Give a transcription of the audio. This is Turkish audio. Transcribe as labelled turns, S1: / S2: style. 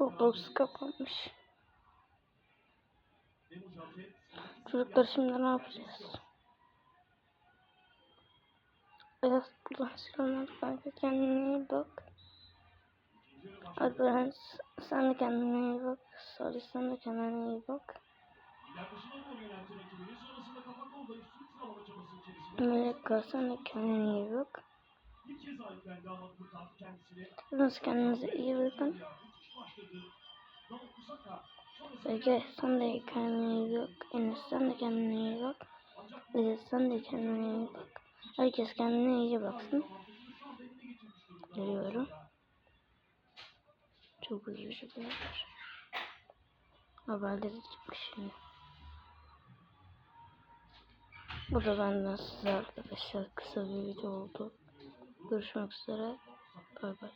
S1: Roblox kapanmış. Çocuklar şimdi ne yapacağız? Buradan selamlar kanka kendine iyi bak. Alperen sen de kendine iyi bak. Salih sen de kendine iyi bak. Melek sen de kendine iyi bak. Hepiniz kendinize iyi bakın. Ege sen de kendine iyi bak. Enes sen de kendine iyi bak. Ege sen de kendine iyi bak. Herkes kendine iyi baksın. Geliyorum. Çok üzücü bir haber. Haberleri çıkmış şimdi. Bu da benden size arkadaşlar kısa bir video oldu. Görüşmek üzere. Bay bay.